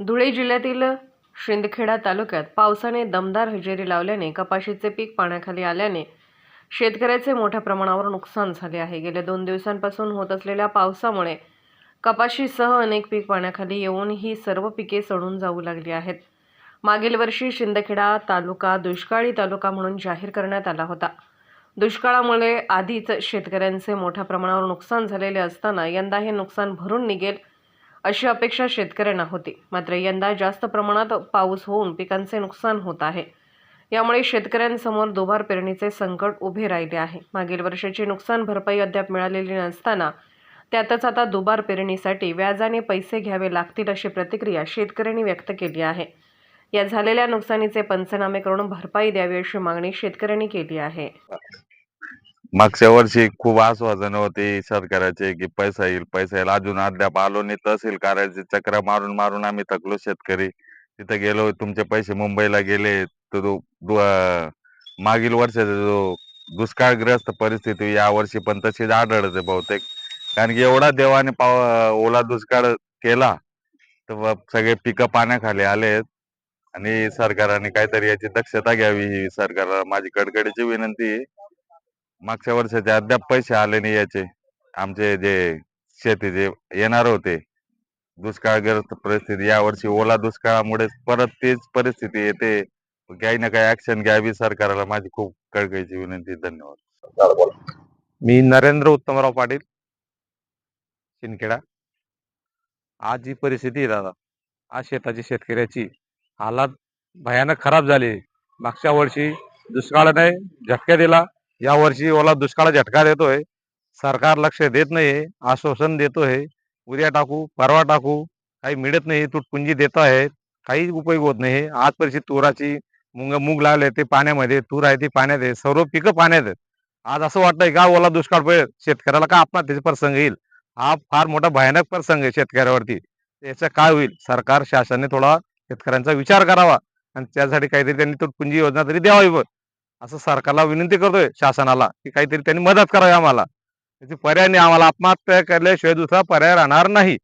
धुळे जिल्ह्यातील शिंदखेडा तालुक्यात पावसाने दमदार हजेरी लावल्याने कपाशीचे पीक पाण्याखाली आल्याने शेतकऱ्याचे मोठ्या प्रमाणावर नुकसान झाले आहे. गेल्या दोन दिवसांपासून होत असलेल्या पावसामुळे कपाशीसह अनेक पीक पाण्याखाली येऊन ही सर्व पिके सडून जाऊ लागली आहेत. मागील वर्षी शिंदखेडा तालुका दुष्काळी तालुका म्हणून जाहीर करण्यात आला होता. दुष्काळामुळे आधीच शेतकऱ्यांचे मोठ्या प्रमाणावर नुकसान झालेले असताना यंदा हे नुकसान भरून निघेल अशी अपेक्षा शेतकऱ्यांना होती. मात्र यंदा जास्त प्रमाणात पाऊस होऊन पिकांचे नुकसान होत आहे. यामुळे शेतकऱ्यांसमोर दुबार पेरणीचे संकट उभे राहिले आहे. मागील वर्षाची नुकसान भरपाई अद्याप मिळालेली नसताना त्यातच आता दुबार पेरणीसाठी व्याजाने पैसे घ्यावे लागतील अशी प्रतिक्रिया शेतकऱ्यांनी व्यक्त केली आहे. या झालेल्या नुकसानीचे पंचनामे करून भरपाई द्यावी अशी मागणी शेतकऱ्यांनी केली आहे. मागच्या वर्षी खूप आश्वासन होते सरकाराचे की पैसा येईल पैसा येईल. अजून अद्याप आलो नाही तहसील कार्यालयाचे चक्र मारून मारून आम्ही थकलो शेतकरी. तिथे गेलो तुमचे पैसे मुंबईला गेले. तो दु- अं, मागील वर्षाचा जो दुष्काळग्रस्त परिस्थिती या वर्षी पण तशीच आढळते बहुतेक. कारण की एवढा देवाने पाव ओला दुष्काळ केला तर ब- सगळे पिकं पाण्याखाली आलेत आणि सरकारने काहीतरी याची दक्षता घ्यावी ही सरकारला माझी कडकडीची विनंती आहे. मागच्या वर्षाचे अद्याप पैसे आले नाही याचे. आमचे जे शेतीचे येणार होते दुष्काळग्रस्त परिस्थिती यावर्षी ओला दुष्काळामुळे परत तीच परिस्थिती येते. काही ना काही ऍक्शन घ्यावी सरकारला माझी खूप कळकळीची विनंती धन्यवाद. मी नरेंद्र उत्तमराव पाटील शिंदखेडा. आज जी परिस्थिती आहे दादा आज शेताची शेतकऱ्याची हालात भयानक खराब झाली. मागच्या वर्षी दुष्काळाने झटका दिला. या वर्षी ओला दुष्काळ झटका देतोय. सरकार लक्ष देत नाही आश्वासन देतोय. उद्या टाकू परवा टाकू काही मिळत नाही तुटपुंजी देत आहे काही उपयोग होत नाही. आज परिस्थिती तुराची मुंग मूग लावले ते पाण्यामध्ये तूर आहे ती पाण्यात आहे. सर्व पिकं पाण्यात आहेत. आज असं वाटतंय का ओला दुष्काळ पडेल? शेतकऱ्याला का आत्महत्येचा प्रसंग येईल? हा फार मोठा भयानक प्रसंग आहे शेतकऱ्यावरती. याचं काय होईल? सरकार शासनाने थोडा शेतकऱ्यांचा विचार करावा. आणि त्यासाठी काहीतरी त्यांनी तुटपुंजी योजना तरी द्यावी बघ असं सरकारला विनंती करतोय शासनाला की काहीतरी त्यांनी मदत करावी आम्हाला. त्याची पर्याय नाही. आम्हाला आत्महत्या केल्याशिवाय दुसरा पर्याय राहणार नाही.